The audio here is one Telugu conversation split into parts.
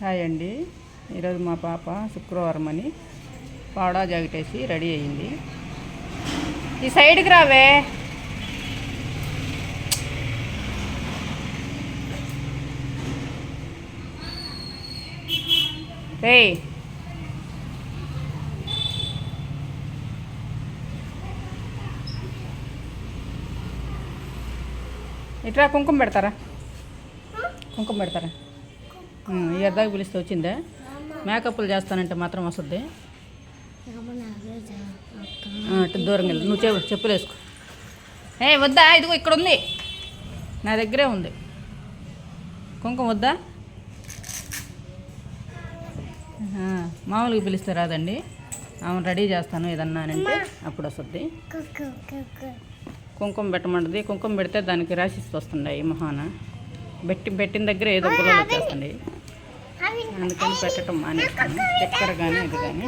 హాయ్ అండి. ఈరోజు మా పాప శుక్రవారం అని పావడా జాకెట్ వేసి రెడీ అయ్యింది. ఈ సైడ్కి రావే. రే ఇట్రా కుంకుమ పెడతారా? కుంకుమ పెడతారా? ఈ అద్దాకి పిలిస్తే వచ్చిందా? మేకప్లు చేస్తానంటే మాత్రం వస్తుంది. ఆ, అటు దూరంగా నువ్వు చెప్పు చెప్పులు వేసుకో. ఏ వద్దా? ఇదిగో ఇక్కడ ఉంది. నా దగ్గరే ఉంది. కుంకుమ వద్దా? మామూలుగా పిలిస్తే రాదండి. ఆమె రెడీ చేస్తాను ఏదన్నా అంటే అప్పుడు వస్తుంది. కుంకుమ పెట్టమంటది. కుంకుమ పెడితే దానికి రాసిస్తూ వస్తుండే మొహాన. పెట్టి పెట్టిన దగ్గర ఏదో గులాలు వచ్చేస్తుంది. అందుకని పెట్టడం మానేస్తాను చక్కెర కానీ ఇది కానీ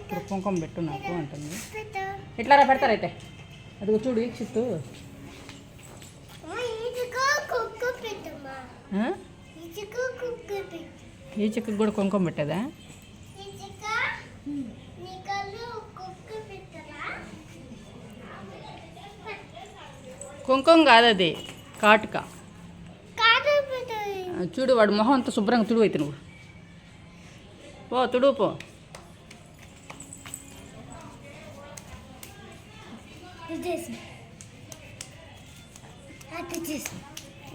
ఇప్పుడు కుంకుమ పెట్టు నాకు అంటుంది. ఇట్లా పెడతారైతే అదిగో చూడు ఈక్షిత్తు. ఈ చెక్కకి కూడా కుంకుమ పెట్టేదా? కుంకుమ కాదు అది కాటుక. చూడు వాడు మొహం అంతా శుభ్రంగా తుడువు అయితే నువ్వు. పో తుడువు పో.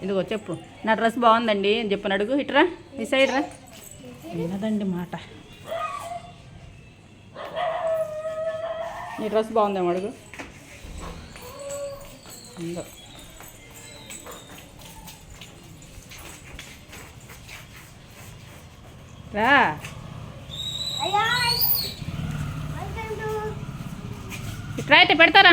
ఇదిగో చెప్పు. నా డ్రెస్ బాగుందండి అని చెప్పని అడుగు. ఇట్రా ఈ సైడ్ రా. వినదండి మాట. నీ డ్రెస్ బాగుందేమో అడుగు. ఉందో రా. ఇట్రా అయితే పెడతారా?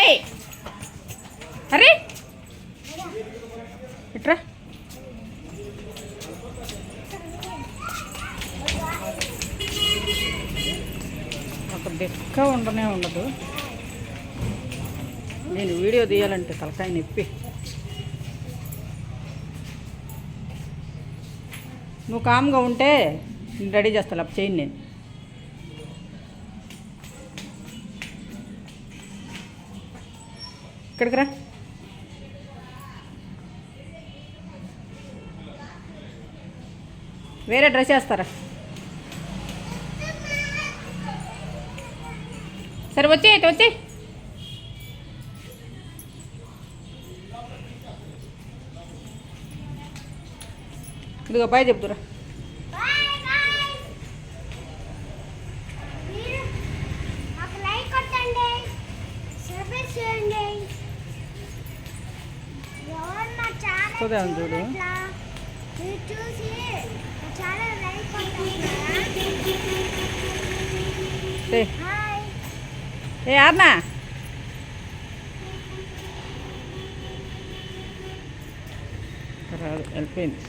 ఏయ్. అరే. ఇట్రా. ఒక దిక్క ఉండనే ఉండదు. నేను వీడియో తీయాలంటే తలకాయ నొప్పి. నువ్వు కామ్గా ఉంటే రెడీ చేస్తా అప్పుడు చేయండి నేను. ఇక్కడికి రా. వేరే డ్రెస్ వేస్తారా? సరే వచ్చే ఇటు ఇదిగో బాయ్ చెప్తురా చూడు. ఏ ఆర్నా. రాదు వెళ్ళిపోయింది.